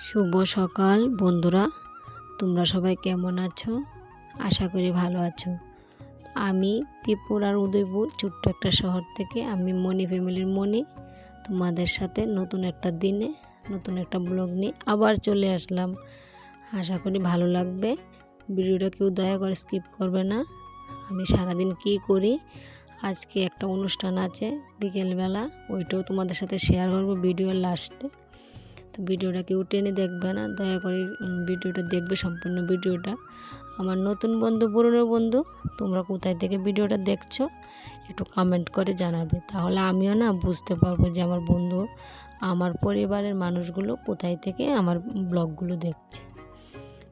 শুভ সকাল, বন্ধুরা। তোমরা সবাই কেমন আছো? আশা করি ভালো আছো। আমি ত্রিপুরার উদয়পুর ছোট্ট একটা শহর থেকে, আমি মনি ফ্যামিলির মনি তোমাদের সাথে নতুন একটা দিনে, নতুন একটা ব্লগ নিয়ে আবার চলে আসলাম। আশা করি ভালো লাগবে। ভিডিওটা কেউ দয়া করে স্কিপ করবে না। আমি সারাদিন কী করি? আজকে একটা অনুষ্ঠান আছে, বিকেলবেলা। ওইটাও তোমাদের সাথে শেয়ার করব ভিডিওর লাস্টে। তো ভিডিওটা কেউ টেনে দেখবে না, দয়া করে ভিডিওটা দেখবে সম্পূর্ণ ভিডিওটা। আমার নতুন বন্ধু, পুরনো বন্ধু, তোমরা কোথায় থেকে ভিডিওটা দেখছ, একটু কমেন্ট করে জানাবে। তাহলে আমিও না বুঝতে পারব যে আমার বন্ধু, আমার পরিবারের মানুষগুলো কোথায় থেকে আমার ব্লগগুলো দেখছে।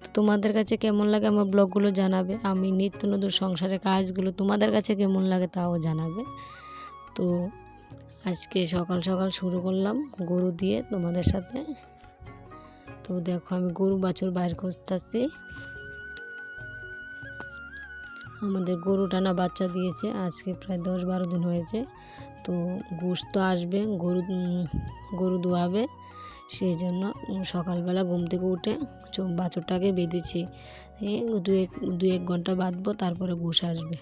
তো তোমাদের কাছে কেমন লাগে আমার ব্লগগুলো জানাবে? আমি নিত্য নতুন সংসারের কাজগুলো তোমাদের কাছে কেমন লাগে তাও জানাবে। তো আজকে সকাল সকাল শুরু করলাম গরু দিয়ে তোমাদের সাথে। তো দেখো আমি গরু বাছুর বাইর করতেছি। আমাদের গরুটা না বাচ্চা দিয়েছে, আজকে প্রায় দশ বারো দিন হয়েছে। তো গোশ তো আসবে, গরু গরু দোয়াবে সেই জন্য সকালবেলা ঘুম থেকে উঠে বাছুরটাকে বেঁধেছি। দু এক দু এক ঘণ্টা বাঁধবো, তারপরে গোশ আসবে।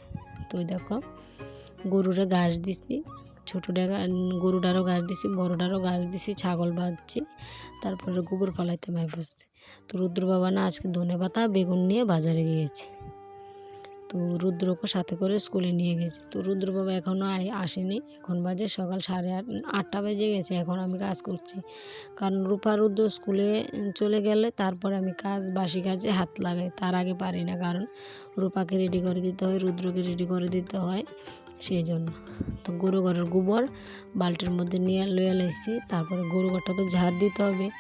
তো দেখো গরুরে ঘাস দিছি। ছোটোটা গরুটারও গাছ দিছি বড়োটারও গাছ দিছি, ছাগল বাঁধছি, তারপরে গোবর ফলাইতে ভাই বসছে। তো রুদ্র বাবা না আজকে ধনে পাতা বেগুন নিয়ে বাজারে গিয়েছে। তো রুদ্রকে সাথে করে স্কুলে নিয়ে গেছে। তো রুদ্র বাবা এখনও আসেনি। এখন বাজে সকাল সাড়ে আট, আটটা বেজে গেছে। এখন আমি কাজ করছি। কারণ রূপা রুদ্র স্কুলে চলে গেলে তারপরে আমি কাজ, বাসি কাজে হাত লাগাই। তার আগে পারি না। কারণ রূপাকে রেডি করে দিতে হয়, রুদ্রকে রেডি করে দিতে হয়। সেই জন্য। তো গরু ঘরের গোবর বালতির মধ্যে নিয়ে লয়ে লাইছি তারপরে গরু ঘরটা তো ঝাড় দিতে হবে।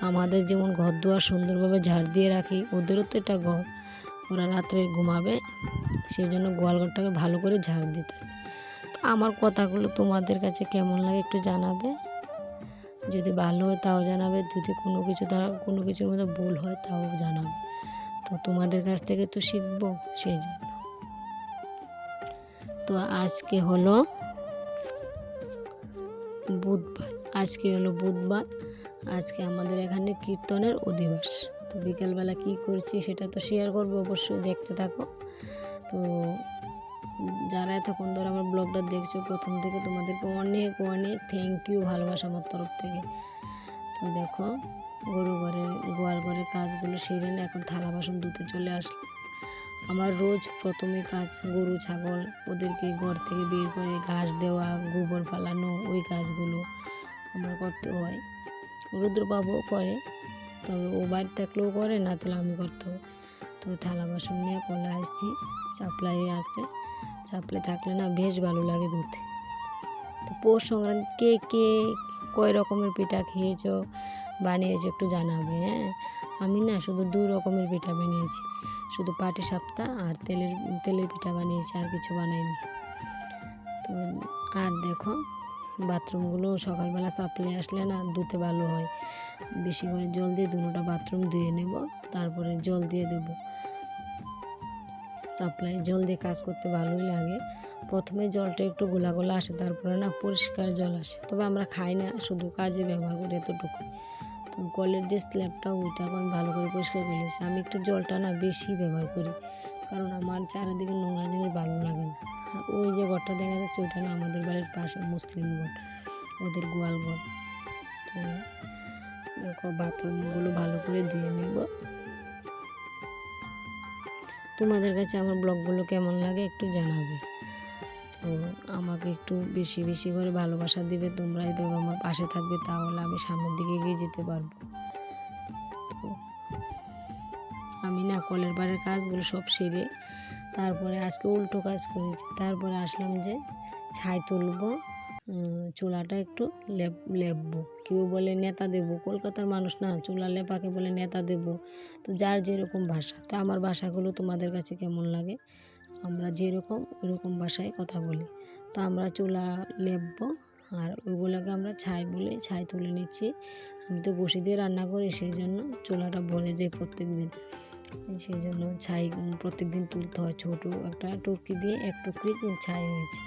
আমাদের যেমন ঘর দুয়ার সুন্দরভাবে ঝাড় দিয়ে রাখি, ওদেরও তো এটা ঘর। ওরা রাত্রে ঘুমাবে সেই জন্য গোয়াল ঘরটাকে ভালো করে ঝাড় দিতেছে তো আমার কথাগুলো তোমাদের কাছে কেমন লাগে একটু জানাবে। যদি ভালো হয় তাও জানাবে, যদি কোনো কিছু তারা কোনো কিছুর মধ্যে ভুল হয় তাও জানাবে। তো তোমাদের কাছ থেকে তো শিখব সেই জন্য তো আজকে হলো বুধবার, আজকে হলো বুধবার, আজকে আমাদের এখানে কীর্তনের অধিবাস। তো বিকেলবেলা কী করছি সেটা তো শেয়ার করব অবশ্যই দেখতে থাকো। তো যারা এতক্ষণ ধরে আমার ব্লগটা দেখছ, প্রথম থেকে তোমাদেরকে অনেক অনেক থ্যাংক ইউ ভালোবাসা আমার তরফ থেকে। তো দেখো, গরু ঘরের গোয়াল ঘরের কাজগুলো সেরে না এখন থালা বাসন ধুতে চলে আসলাম। আমার রোজ প্রথমে কাজ গরু, ছাগল, ওদেরকে ঘর থেকে বের করে ঘাস দেওয়া, গোবর ফালানো, ওই কাজগুলো আমার করতে হয়। রুদ্রবাবুও করে। তবে ও বাড়ি থাকলেও করে না, তাহলে আমি করতে হবে তো থালা বাসন নিয়ে কলে আসছি, চাপলাই আছে। চাপলে থাকলে না বেশ ভালো লাগে ধুতে। তো পৌষ সংক্রান্তি কে কে, কয় রকমের পিঠা খেয়েছো, বানিয়েছো একটু জানাবে হ্যাঁ? আমি না শুধু দু রকমের পিঠা বানিয়েছি। শুধু পাটি সাপ্তাহ আর তেলের তেলের পিঠা বানিয়েছি, আর কিছু বানাইনি। তো আর দেখো বাথরুমগুলো সকালবেলা সাপ্লে আসলে না ধুতে ভালো হয়। বেশি করে জল দিয়ে দুটোটা বাথরুম ধুয়ে নেব, তারপরে জল দিয়ে দেব। সাপ্লাই, জল দিয়ে কাজ করতে ভালোই লাগে। প্রথমে জলটা একটু গোলা গোলা আসে, তারপরে না পরিষ্কার জল আসে। তবে আমরা খাই না, শুধু কাজে ব্যবহার করি এতটুকু। তো কলের যে স্ল্যাবটা ওইটাকে আমি ভালো করে পরিষ্কার করে আমি একটু জলটা না বেশি ব্যবহার করি। কারণ আমার চারিদিকে নোংরা জিনিস ভালো লাগে না। ওই যে ঘরটা দেখা যাচ্ছে, ওইটা না আমাদের বাড়ির পাশে মুসলিম ঘর, ওদের গোয়াল ঘর। দেখো বাথরুমগুলো ভালো করে ধুয়ে নেব। তোমাদের কাছে আমার ব্লগগুলো কেমন লাগে একটু জানাবে। তো আমাকে একটু বেশি বেশি করে ভালোবাসা দিবে, তোমরা এইভাবে আমার পাশে থাকবে, তাহলে আমি সামনের দিকে এগিয়ে যেতে পারব। আমি না কলের পাড়ের কাজগুলো সব সেরে তারপরে আজকে উল্টো কাজ করেছি। তারপরে আসলাম যে ছাই তুলবো চুলাটা একটু লেপ, লেপবো। কেউ বলে নেতা দেব, কলকাতার মানুষ না চুলা লেপাকে বলে নেতা দেব। তো যার যেরকম ভাষা, তো আমার ভাষাগুলো তোমাদের কাছে কেমন লাগে? আমরা যেরকম ওইরকম ভাষায় কথা বলি। তো আমরা চুলা লেপবো আর ওইগুলোকে আমরা ছাই বলে ছাই তুলে নিচ্ছি। আমি তো বসি দিয়ে রান্না করি, সেই জন্য চুলাটা ভরে যায় প্রত্যেক দিন সেই জন্য ছাই প্রত্যেক দিন তুলতে হয়। ছোটো একটা টুকরি দিয়ে এক টুকরি ছাই হয়েছে।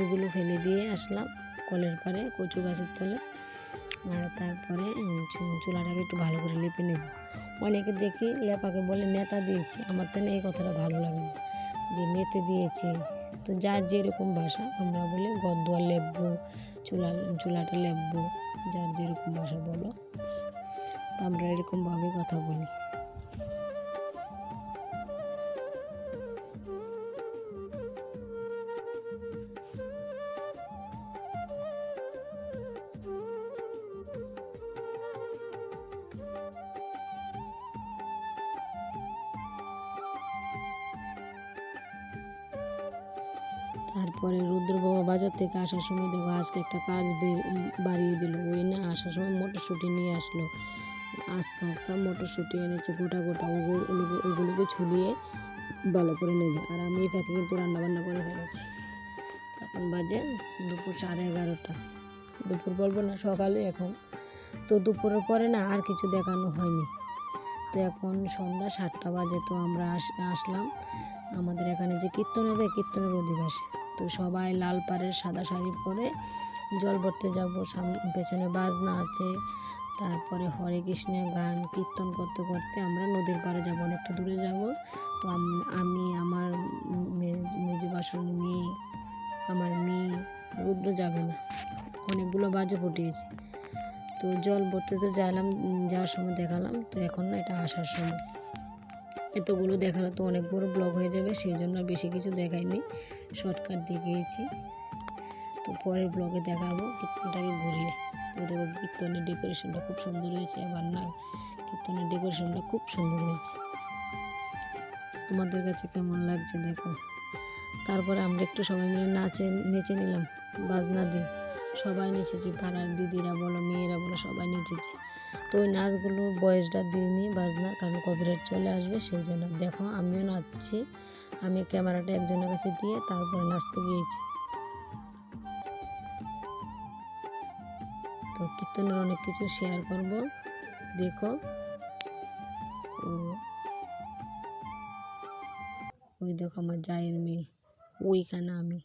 এগুলো ফেলে দিয়ে আসলাম কলের পাড়ে কচু গাছের তলে। আর তারপরে চুলাটাকে একটু ভালো করে লেপে নেব। অনেকে দেখি লেপাকে বলে নেতা দিয়েছি। আমার তো না এই কথাটা ভালো লাগে যে নেতে দিয়েছি। তো যার যেরকম ভাষা, আমরা বলি গদ্দোয়ার লেপবো চুলা, চুলাটা লেপবো যার যেরকম ভাষা বলো। তো আমরা এরকমভাবে কথা বলি। তারপরে রুদ্র বাবা বাজার থেকে আসার সময় দেখো আজকে একটা কাজ বাড়িয়ে দিল। ওই না আসার সময় মটরশুঁটি নিয়ে আসলো। আস্তে আস্তে মটরশুঁটি এনেছে গোটা গোটা ওগুলো ওগুলো- ওগুলোকে ছুলিয়ে ভালো করে নেবে। আর আমি এই ফাঁকে কিন্তু রান্না বান্না করে ফেলেছি। এখন বাজে দুপুর সাড়ে এগারোটা। দুপুর বলব না, সকালে এখন। তো দুপুরের পরে না আর কিছু দেখানো হয়নি। তো এখন সন্ধ্যা সাতটা বাজে, তো আমরা আস- আসলাম। আমাদের এখানে যে কীর্তন হবে, কীর্তনের অধিবাসে। তো সবাই লাল পাড়ের সাদা শাড়ি পরে জল ভরতে যাব। সামনে পেছনে বাজনা আছে, তারপরে হরে কৃষ্ণের গান, কীর্তন করতে করতে আমরা নদীর পাড়ে যাব, অনেকটা দূরে যাব। তো আমি আমার মেজো বাসন মেয়ে, আমার মেয়ে রুদ্র যাবে না। অনেকগুলো বাজে ফুটিয়েছি তো জল ভরতে তো যাইলাম যাওয়ার সময় দেখালাম, তো এখন না এটা আসার সময়। এতগুলো দেখালে তো অনেক বড় ব্লগ হয়ে যাবে, সেই জন্য বেশি কিছু দেখাইনি। শর্টকাট দিয়ে গিয়েছি। তো পরের ব্লগে দেখাবো কীর্তনটাকে ঘুরিয়ে। তো দেখো কীর্তনের ডেকোরেশনটা খুব সুন্দর হয়েছে আবার না, কীর্তনের ডেকোরেশনটা খুব সুন্দর হয়েছে। তোমাদের কাছে কেমন লাগছে দেখো। তারপরে আমরা একটু সবাই মিলে নাচে, নেচে নিলাম, বাজনা দিয়ে। সবাই নেচেছি, পাড়ার দিদিরা বলো, মেয়েরা বলো, সবাই নেচেছি। তো ওই নাচগুলো বয়সটা দিইনি বাজনা, কারণ কপিরাইট চলে আসবে সেই জন্য দেখো, আমিও নাচছি। আমি ক্যামেরাটা একজনের কাছে দিয়ে তারপরে নাচতে গিয়েছি। তো কীর্তনের অনেক কিছু শেয়ার করব। দেখো। ওই দেখো আমার জায়ের মেয়ে। ওইখানে আমি।